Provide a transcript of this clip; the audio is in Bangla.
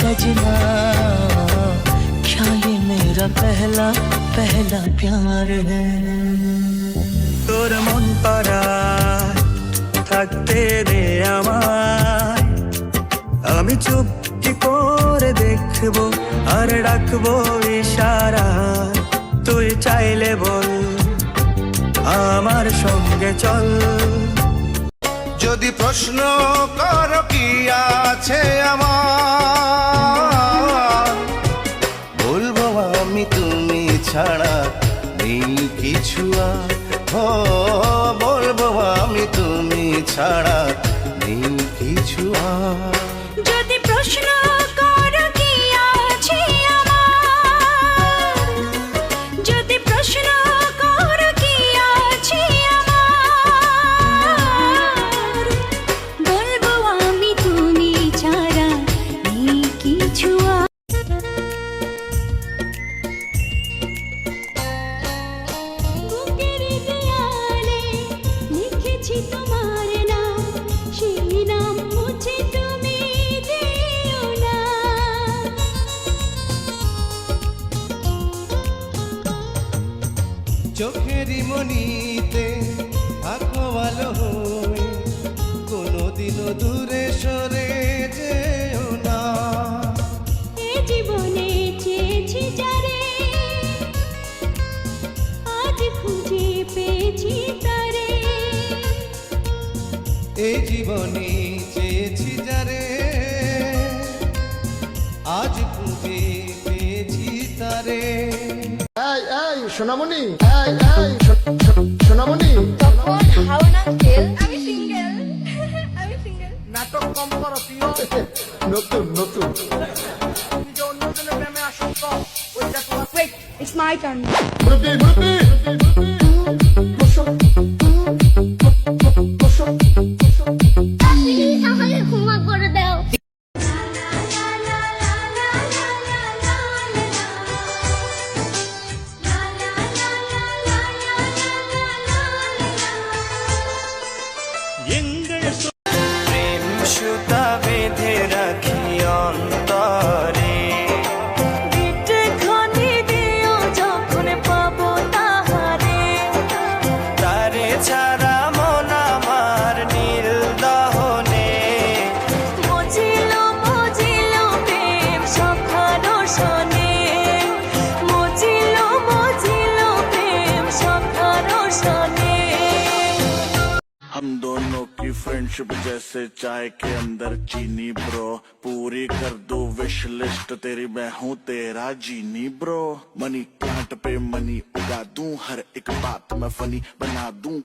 सजना क्या ये मेरा पहला पहला प्यार है তোর মন পাড়ায় থাকতে রে আমায় আমি চুপ কি করে দেখবো আর ডাকবো ইশারা তুই চাইলে বল আমার সঙ্গে চল যদি প্রশ্ন কর কি আছে আমার ছাড়া নেই কিছু আর। বলব আমি তুমি ছাড়া নেই কিছু আর। যদি প্রশ্ন চোখেরই মনিতে থাকো ভালো হয়ে কোনোদিনও দূরে সরে যেও না। এ জীবনে চেয়েছি যারে আজ খুঁজে পেয়েছি তারে। এই জীবনে চেয়েছি যারে আজ খুঁজে এই এই সোনামণি এই এই সোনামণি। তখন হাওন আঙ্কেল আমি সিঙ্গেল আমি সিঙ্গেল নাটক কম করো প্রিয়। নতুন নতুন। তুমি যে অন্যজনের প্রেমে हम दोनों की फ्रेंडशिप जैसे चाय के अंदर चीनी ब्रो पूरी कर दो विश लिस्ट तेरी मैं हूँ तेरा जीनी ब्रो मनी प्लांट पे मनी उगा दू, हर एक बात मैं फनी बना दूँ।